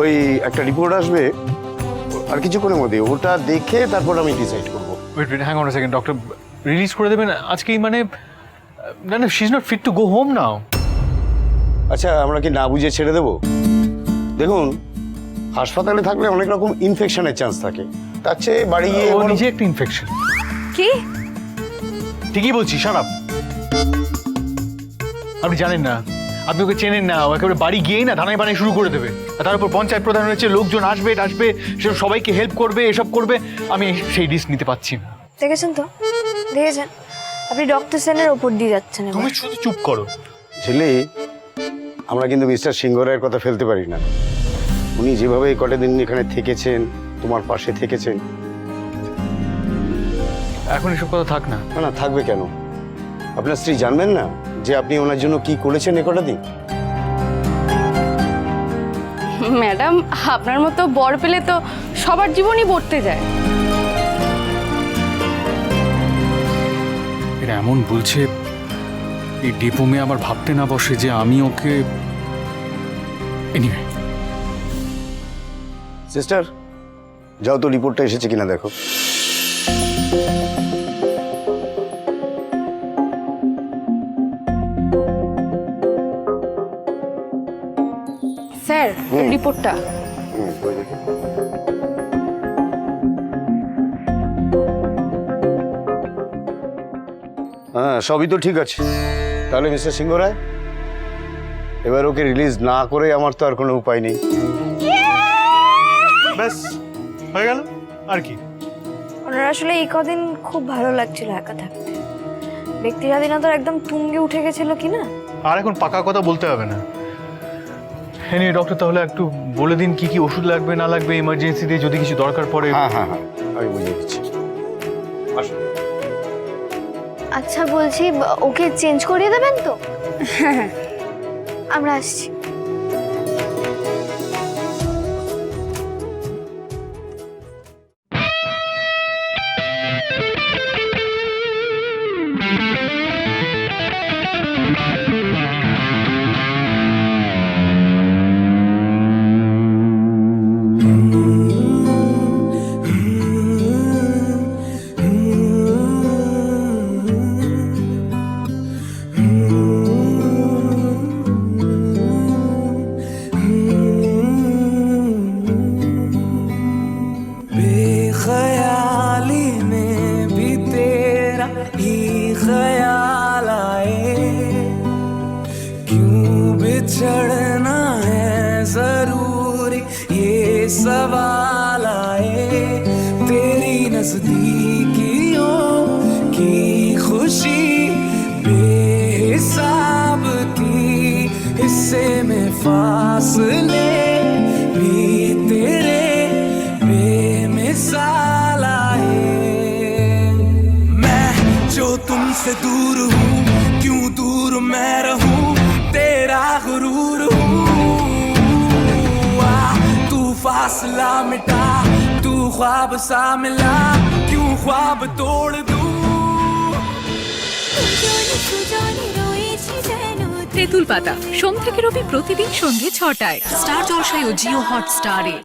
ওই একটা রিপোর্ট আসবে আর কিছুক্ষণের মধ্যে। ওটা দেখে তারপর আমি ডিসাইড করব। Wait wait hang on second doctor release করে দেবেন? আজকেই মানে না না she is not fit to go home now আচ্ছা আমরা কি না বুঝে ছেড়ে দেবো? দেখুন হাসপাতালে থাকলে অনেক রকম ইনফেকশনের চান্স থাকে। তার চেয়ে বাড়ি গিয়ে ও নিজে একটা ইনফেকশন কি? ঠিকই বলছি সারাপ আপনি জানেন না। আপনি ওকে চেনেন না ও একেবারে বাড়ি গিয়েই না ধানাই বানাই শুরু করে দেবে। আর তার উপর পঞ্চায়েত প্রধান হয়েছে লোকজন আসবে আসবে সে সবাইকে হেল্প করবে এসব করবে আমি সেই রিস্ক নিতে পারছি না। দেখেছেন তো? দেখেছেন? আপনি ডক্টর সেনের ওপর দিয়ে যাচ্ছেন। তুমি শুধু চুপ করো। ছেলে আমরা কিন্তু মিস্টার সিংহ রায়ের কথা ফেলতে পারি না। উনি যেভাবে এই কটা দিন এখানে থেকেছেন তোমার পাশে থেকেছেন। এখন এসব কথা থাক না। না না থাকবে কেন? আপনার স্ত্রী জানবেন না? যে আপনি ওনার জন্য কি করেছেন এ কটা দিন? ম্যাডাম আপনার মতো বর পেলে তো সবার জীবনই বর্তে যায়। এরা এমন বলছে এই ডিপোমে আমার ভাবতে না বসে যে আমি ওকে এনিওয়ে সিস্টার যাও তো রিপোর্টটা এসেছে কিনা দেখো। স্যার রিপোর্টটা। হ্যাঁ সবই তো ঠিক আছে। তাহলে মিস্টার সিংহ রায় এবার ওকে রিলিজ না করে আমার তো আর কোনো উপায় নেই। ব্যাস হয়ে গেল? আর কি? ওনার আসলে এই কদিন খুব ভালো লাগছিল একা থাকতে। ব্যক্তি স্বাধীনতার একদম তুঙ্গে উঠে গেছিল কি না আর এখন পাকা কথা বলতে হবে না। হ্যাঁ ডক্টর তাহলে একটু বলে দিন কি কি ওষুধ লাগবে না লাগবে ইমার্জেন্সিতে যদি কিছু দরকার পড়ে। হ্যাঁ হ্যাঁ হ্যাঁ আমি বুঝিয়ে দিচ্ছি। আসুন। আচ্ছা বলছি ওকে চেঞ্জ করিয়ে দেবেন তো? হ্যাঁ। আমরা আসছি। बिछड़ना है ज़रूरी। ये सवाल आए तेरी नजदीकियों की खुशी बेहिसाब थी हिस्से में फासले भी तेरे बेमिसाल आए। मैं जो तुमसे दूर हूँ, क्यों दूर मैं रहूँ? तेरा गुरूर हूँ आ, तू फासला मिटा तू ख्वाब सा मिला क्यों ख्वाब तोड़ दूं তেঁতুল পাতা সোম থেকে রবি প্রতিদিন সন্ধ্যে ছটায় স্টার জলসায় ও জিও হট স্টারে